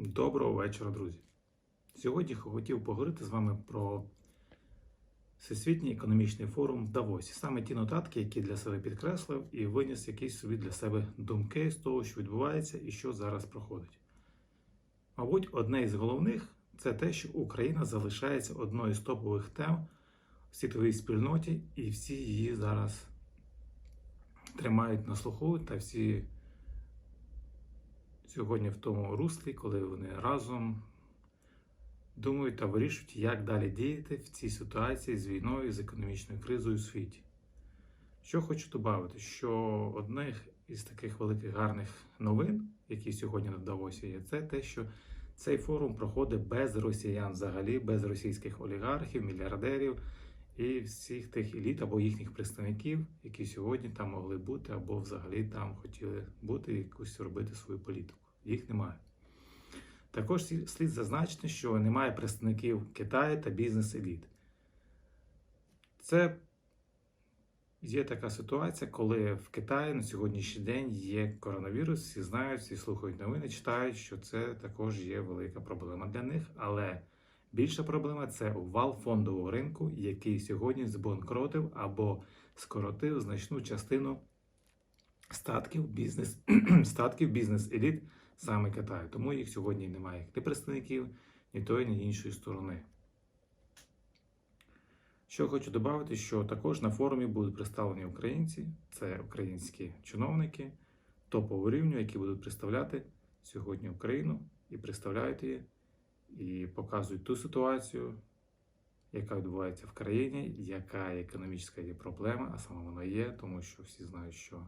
Доброго вечора, друзі. Сьогодні хотів поговорити з вами про Всесвітній економічний форум в Давосі. Саме ті нотатки, які для себе підкреслив і виніс якісь собі для себе думки з того, що відбувається і що зараз проходить. Мабуть, одне із головних це те, що Україна залишається одною з топових тем в світовій спільноті, і всі її зараз тримають на слуху та всі сьогодні в тому руслі, коли вони разом думають та вирішують, як далі діяти в цій ситуації з війною, з економічною кризою у світі. Що хочу додати, що одних із таких великих гарних новин, які сьогодні на Давосі є, це те, що цей форум проходить без росіян взагалі, без російських олігархів, мільярдерів і всіх тих еліт або їхніх представників, які сьогодні там могли бути, або взагалі там хотіли бути якусь робити свою політику. Їх немає. Також слід зазначити, що немає представників Китаю та бізнес-еліт. Це є така ситуація, коли в Китаї на сьогоднішній день є коронавірус, всі знають, всі слухають новини, читають, що це також є велика проблема для них. Але більша проблема це вал фондового ринку, який сьогодні збанкротив або скоротив значну частину статків бізнес бізнес-еліт саме Китаю. Тому їх сьогодні немає ні представників, ні тої, ні іншої сторони. Що хочу додати, що також на форумі будуть представлені українці, це українські чиновники топового рівню, які будуть представляти сьогодні Україну і представляють її, і показують ту ситуацію, яка відбувається в країні, яка економічна є проблема, а саме вона є, тому що всі знають, що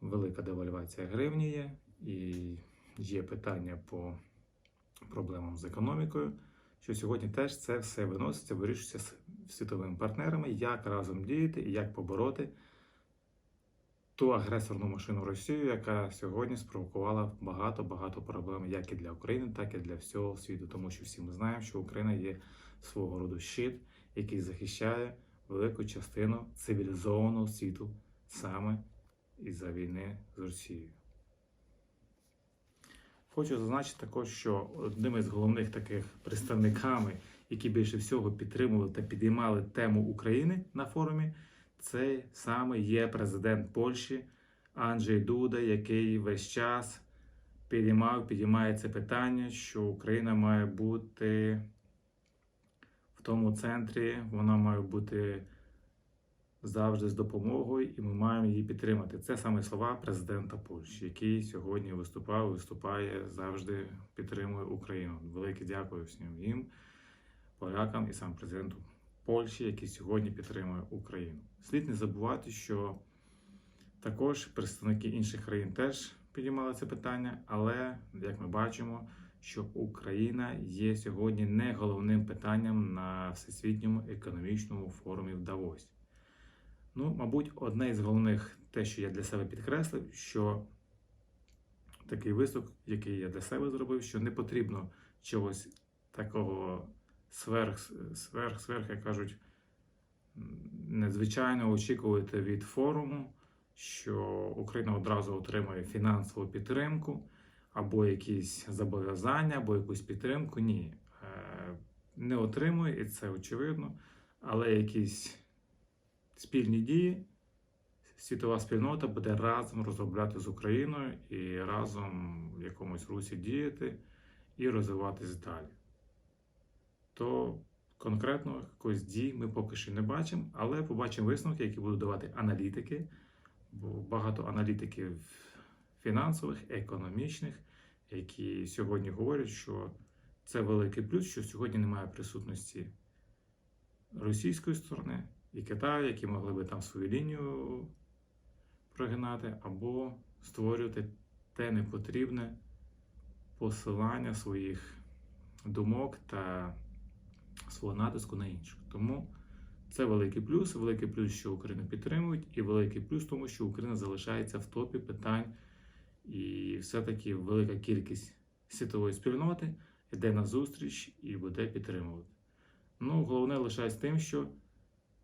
велика девальвація гривні є, і є питання по проблемам з економікою. Що сьогодні теж це все виноситься, вирішується з світовими партнерами, як разом діяти і як побороти ту агресорну машину Росію, яка сьогодні спровокувала багато-багато проблем як і для України, так і для всього світу. Тому що всі ми знаємо, що Україна є свого роду щит, який захищає велику частину цивілізованого світу саме із-за війни з Росією. Хочу зазначити також, що одним із головних таких представниками, які більше всього підтримували та підіймали тему України на форумі, це саме є президент Польщі Анджей Дуда, який весь час підіймав, підіймає це питання, що Україна має бути в тому центрі, вона має бути завжди з допомогою, і ми маємо її підтримати. Це саме слова президента Польщі, який сьогодні виступав, виступає завжди підтримує Україну. Велике дякую всім їм, полякам і сам президенту Польщі, який сьогодні підтримує Україну. Слід не забувати, що також представники інших країн теж підіймали це питання, але як ми бачимо, що Україна є сьогодні не головним питанням на всесвітньому економічному форумі в Давосі. Ну, мабуть, одне із головних, те, що я для себе підкреслив, що такий виступ, який я для себе зробив, що не потрібно чогось такого сверх, сверх, сверх, як кажуть, незвичайно очікувати від форуму, що Україна одразу отримує фінансову підтримку, або якісь зобов'язання, або якусь підтримку. Ні, е, не отримує, і це очевидно, але якісь спільні дії, світова спільнота буде разом розробляти з Україною і разом в якомусь русі діяти і розвиватись далі. То конкретно якось дій ми поки що не бачимо, але побачимо висновки, які будуть давати аналітики, бо багато аналітиків фінансових, економічних, які сьогодні говорять, що це великий плюс, що сьогодні немає присутності російської сторони і Китаю, які могли би там свою лінію прогинати, або створювати те непотрібне посилання своїх думок та свого натиску на інших. Тому це великий плюс, великий плюс, що Україну підтримують, і великий плюс, тому що Україна залишається в топі питань, і все-таки велика кількість світової спільноти йде на зустріч і буде підтримувати. Ну, головне лишається тим, що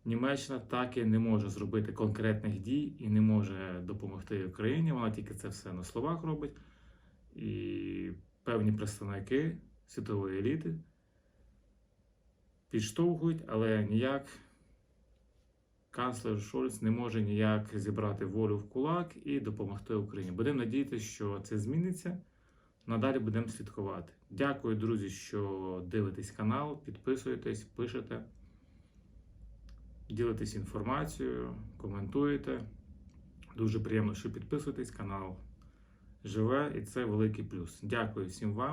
Німеччина так і не може зробити конкретних дій і не може допомогти Україні. Вона тільки це все на словах робить. І певні представники світової еліти підштовхують, але ніяк канцлер Шольц не може ніяк зібрати волю в кулак і допомогти Україні. Будемо надіятися, що це зміниться. Надалі будемо слідкувати. Дякую, друзі, що дивитесь канал, підписуєтесь, пишете, ділитесь інформацією, коментуєте. Дуже приємно, що підписуєтесь, канал живе, і це великий плюс. Дякую всім вам.